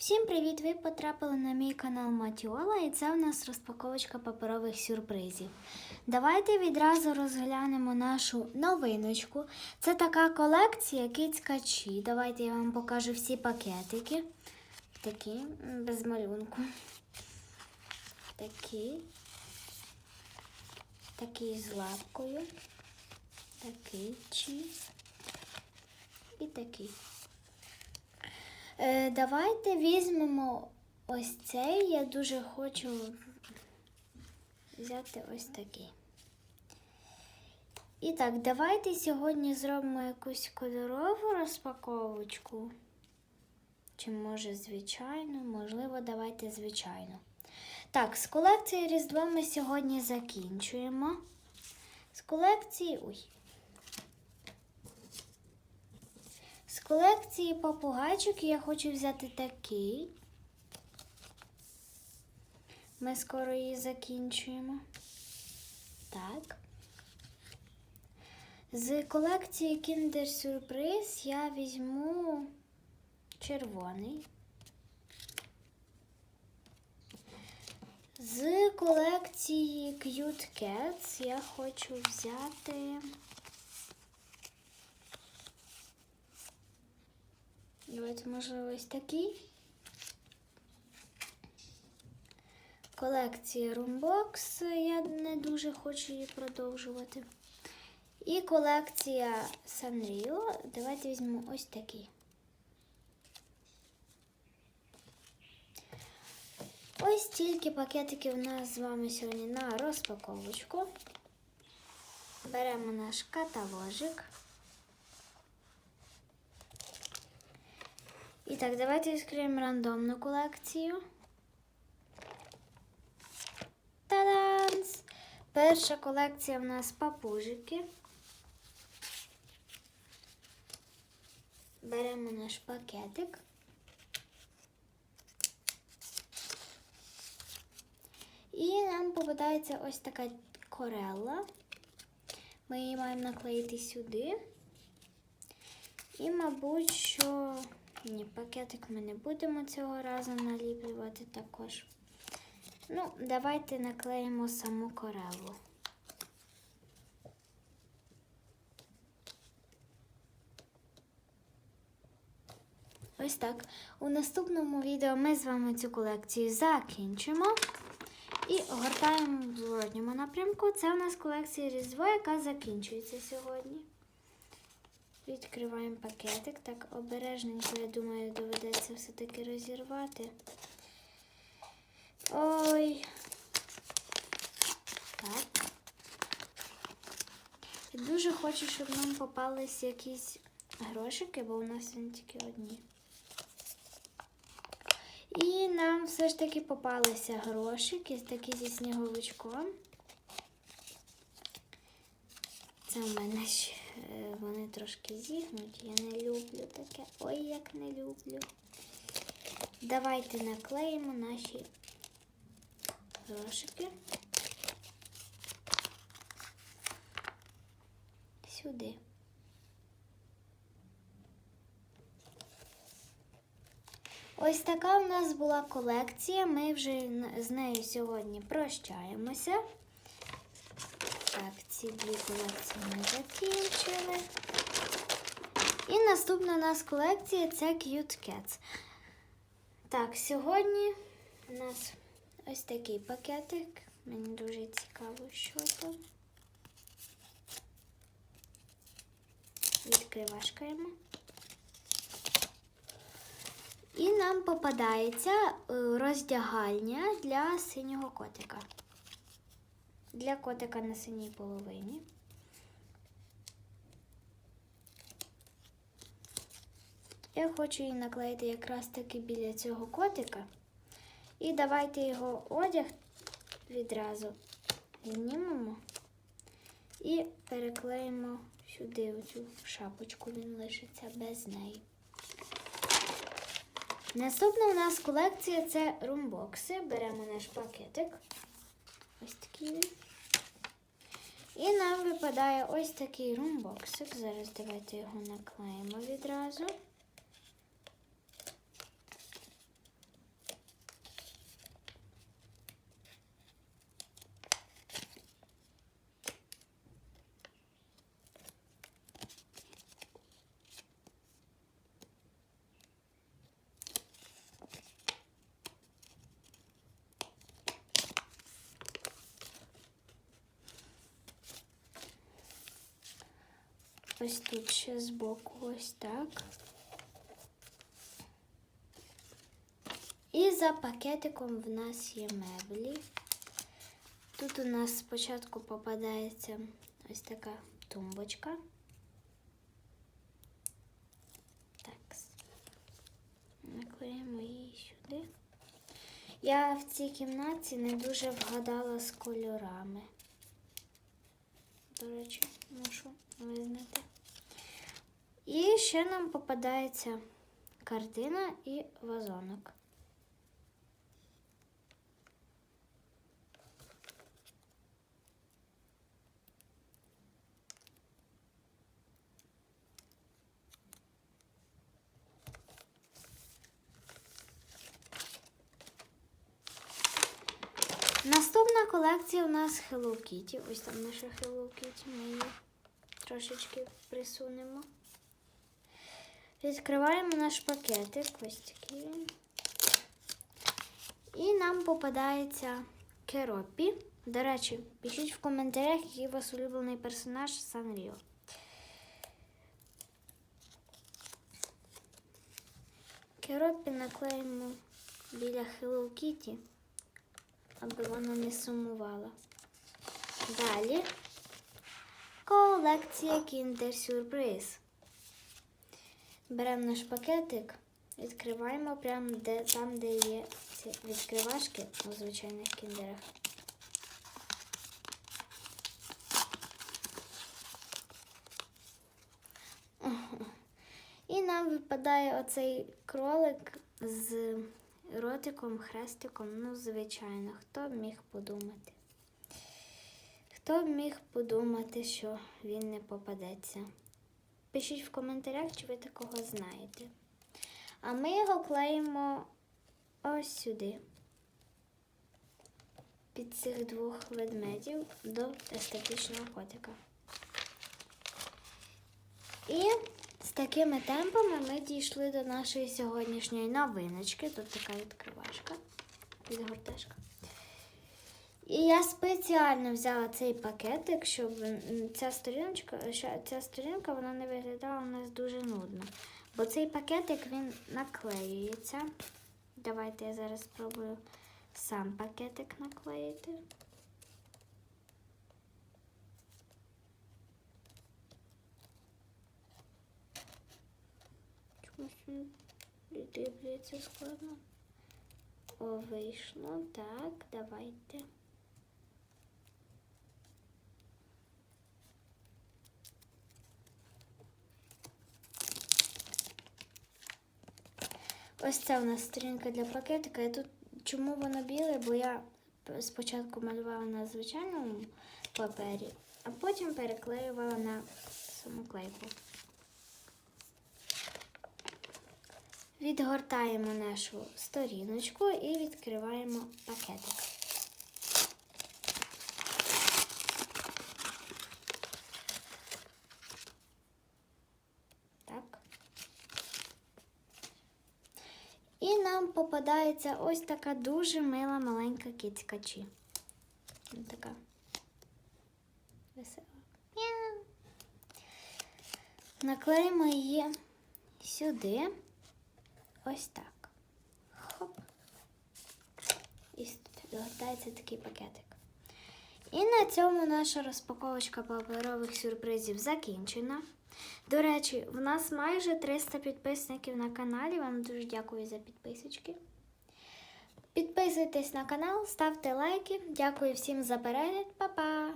Всім привіт! Ви потрапили на мій канал Матіола і це у нас розпаковочка паперових сюрпризів. Давайте відразу розглянемо нашу новиночку. Це така колекція кицькачі. Давайте я вам покажу всі пакетики. Такі, без малюнку. Такі. Такий з лапкою. Такий чіз. І такий. Е, давайте візьмемо ось цей. Я дуже хочу взяти ось такий. І так, давайте сьогодні зробимо якусь кольорову розпаковочку. Чи може звичайно? Можливо, давайте звичайно. Так, з колекції Різдва ми сьогодні закінчуємо. З колекції. Ой. З колекції попугайчик я хочу взяти такий. Ми скоро її закінчуємо. Так. З колекції Kinder Surprise я візьму червоний. З колекції Cute Cats я хочу взяти. Давайте, можливо, ось такий. Колекція Roombox. Я не дуже хочу її продовжувати. І колекція Sanrio. Давайте візьмемо ось такий. Ось стільки пакетиків у нас з вами сьогодні на розпаковочку. Беремо наш каталожик. І так, давайте відкриємо рандомну колекцію. Та-данс! Перша колекція в нас папужики. Беремо наш пакетик. І нам попадається ось така корела. Ми її маємо наклеїти сюди. І, мабуть, що ні, пакетик ми не будемо цього разу наліплювати також. Ну, давайте наклеїмо саму корелу. Ось так. У наступному відео ми з вами цю колекцію закінчимо. І огортаємо в зворотньому напрямку. Це у нас колекція Різдво, яка закінчується сьогодні. Відкриваємо пакетик. Так обережненько, я думаю, доведеться все-таки розірвати. Ой. Так. Я дуже хочу, щоб нам попались якісь грошики, бо у нас вони тільки одні. І нам все ж таки попалися грошики, такі зі сніговичком. Це в мене ще вони трошки зігнуті. Я не люблю таке. Ой, як не люблю. Давайте наклеїмо наші грошики сюди. Ось така в нас була колекція. Ми вже з нею сьогодні прощаємося. Ці дві колекції ми закінчили. І наступна у нас колекція це Cute Cats. Так, сьогодні у нас ось такий пакетик. Мені дуже цікаво, що там. Відкривашкаємо. І нам попадається е, роздягальня для синього котика. Для котика на синій половині. Я хочу її наклеїти якраз таки біля цього котика. І давайте його одяг відразу знімемо і переклеїмо сюди оцю шапочку, він лишиться без неї. Наступна у нас колекція це румбокси. Беремо наш пакетик. Ось такий. І нам випадає ось такий румбоксик. Зараз давайте його наклеїмо відразу. Ось тут ще збоку, ось так. І за пакетиком в нас є меблі. Тут у нас спочатку попадається ось така тумбочка. Так. Наклеїмо її сюди. Я в цій кімнаті не дуже вгадала з кольорами. До речі, мушу визнати. І ще нам попадається картина і вазонок. Наступна колекція у нас Hello Kitty. Ось там наша Hello Kitty. Ми її трошечки присунемо. Відкриваємо наш пакетик. Ось такий. І нам попадається Керопі. До речі, пишіть в коментарях, який у вас улюблений персонаж Санріо. Керопі наклеїмо біля Hello Kitty аби вона не сумувала. Далі колекція Kinder Surprise. Беремо наш пакетик, відкриваємо прямо де, там, де є ці відкривашки у звичайних кіндерах. І нам випадає оцей кролик з ротиком, хрестиком, ну, звичайно, хто б міг подумати? Хто б міг подумати, що він не попадеться? Пишіть в коментарях, чи ви такого знаєте. А ми його клеїмо ось сюди. Під цих двох ведмедів до естетичного котика. І з такими темпами ми дійшли до нашої сьогоднішньої новиночки. Тут така відкривашка, відгорташка. І я спеціально взяла цей пакетик, щоб ця сторіночка, ця сторінка вона не виглядала у нас дуже нудно. Бо цей пакетик він наклеюється. Давайте я зараз спробую сам пакетик наклеїти. Чомусь дивляться складно. О, вийшло. Так, давайте. Ось це у нас сторінка для пакетика. І тут чому воно біле? Бо я спочатку малювала на звичайному папері, а потім переклеювала на саму клейку. Відгортаємо нашу сторіночку і відкриваємо пакетик. Так. І нам попадається ось така дуже мила маленька кицька Чі. Ось така весела. Мяу. Наклеїмо її сюди. Ось так. Хоп. І згортається такий пакетик. І на цьому наша розпаковочка паперових сюрпризів закінчена. До речі, в нас майже 300 підписників на каналі. Вам дуже дякую за підписочки. Підписуйтесь на канал, ставте лайки. Дякую всім за перегляд. Па-па!